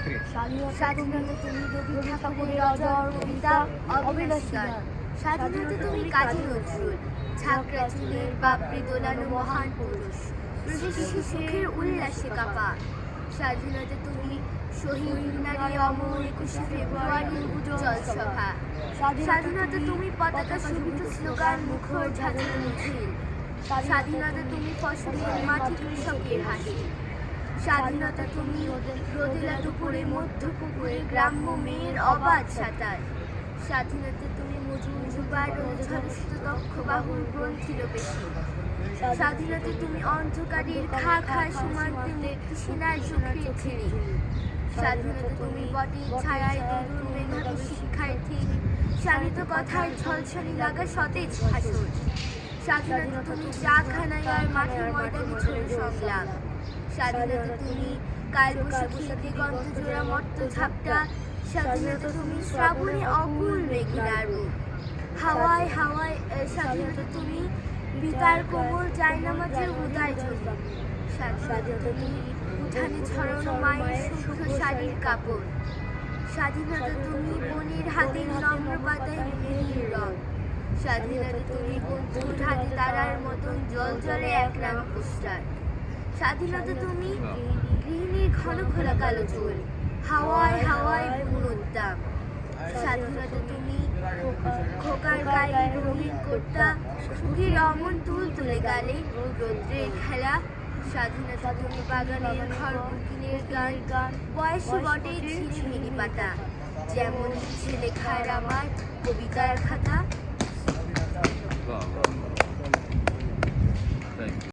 রবি অবিনাশী স্বাধীনতা তুমি কাজী নজরুল ছাকরা চুলের মহান পুরুষ সুখের উল্লাসে কাপা স্বাধীনতা তুমি শহীদ নারী অমর স্বাধীনতা তুমি পতাকা শোভিত স্লোগান মুখর ঝাঁঝালো মিছিল স্বাধীনতা তুমি ফসলের মাটি কৃষকের হাসি। স্বাধীনতা তুমি রোদেলা দুপুরে মধ্য পুকুরে গ্রাম্য মেয়ের অবাধ সাঁতার। স্বাধীনতা তুমি দক্ষ বাহুর গ্রন্থির বেশি। স্বাধীনতা তুমি অন্ধকারের খা খা সীমান্তে সেনার চোখের ছিঁড়ি স্বাধীনতা তুমি বটে ছায়ায় তরুণ মেধাবী শিক্ষার্থী। শানিত কথায় ঝলসানি লাগা সতেজ ভাষণ স্বাধীনতা তুমি চাখানায় আর মাঠে ময়দানে ছোট সংলাপ স্বাধীনতা তুমি কাল বৈশাখী দিগন্ত জোড়া মর্ত ঝাপটা স্বাধীনতা তুমি শ্রাবণে অকুল মেঘিনার রূপ হাওয়ায় হাওয়ায় স্বাধীনতা তুমি বিতার কোমল জায়নামাজের উদয় ঝুলি স্বাধীনতা তুমি উঠানে ছড়ানো মায়ের শুদ্ধ শাড়ির কাপড় স্বাধীনতা তুমি বনের হাতের নম্র পাতায় মেহের রং। স্বাধীনতা তুমি বন্ধুর মতন জল এক রাম পোস্টার স্বাধীনতা তুমি গৃহিণীর ঘন খোলা কালো চুল হাওয়ায় হাওয়ায় বুন উদ্দাম স্বাধীনতা তুমি খোকার গায়ে রঙিন কর্তা সুখীর অমন তুল তুলে গালে রৌদ্রের খেলা। স্বাধীনতা তুমি বাগানের ঘর বুকিনের গান গান বয়সে বটে ঝিঝিমিনি পাতা। যেমন লিখছে লেখার আমার কবিতার খাতা।